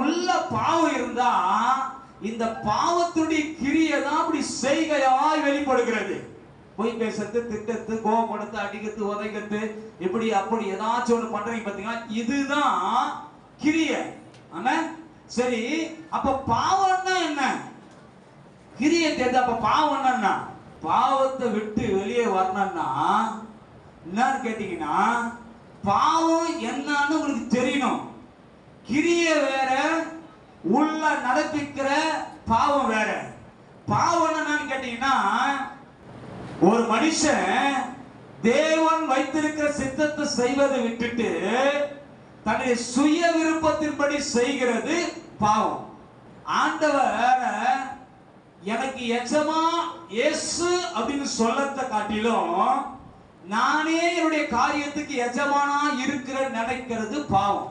உள்ள பாவம் இருந்தா இந்த பாவத்துடைய கிரியை தான் அப்படி செய்கையாய் வெளிப்படுகிறது. பொய் பேசுறது திட்டத்து கோபப்படுத்து அடிக்கிறது உதைக்கிறது இப்படி அப்படி ஏதாச்சும் ஒண்ணு பண்றீங்க பாத்தீங்களா? இதுதான் கிரியை. ஆனா சரி அப்ப பாவம்னா என்ன? கிரியை தெரிஞ்ச அப்ப பாவம் என்ன பாவத்தை விட்டு வெளியே வரணும்னா என்னன்னு கேட்டீங்கன்னா பாவம் என்னன்னு உங்களுக்கு தெரியணும். கிரிய வேற உள்ள நடப்பிக்கிற பாவம் வேற. பாவம் என்னன்னு கேட்டீங்கன்னா ஒரு மனுஷன் தேவன் வைத்திருக்கிற சித்தத்தை செய்வதை விட்டுட்டு தன்னுடைய சுய விருப்பத்தின்படி செய்கிறது பாவம். ஆண்டவர் எனக்கு எஜமா இயேசு அப்படின்னு சொல்லத்தை காட்டிலும் நானே என்னுடைய காரியத்துக்கு எஜமானா இருக்கிற நினைக்கிறது பாவம்.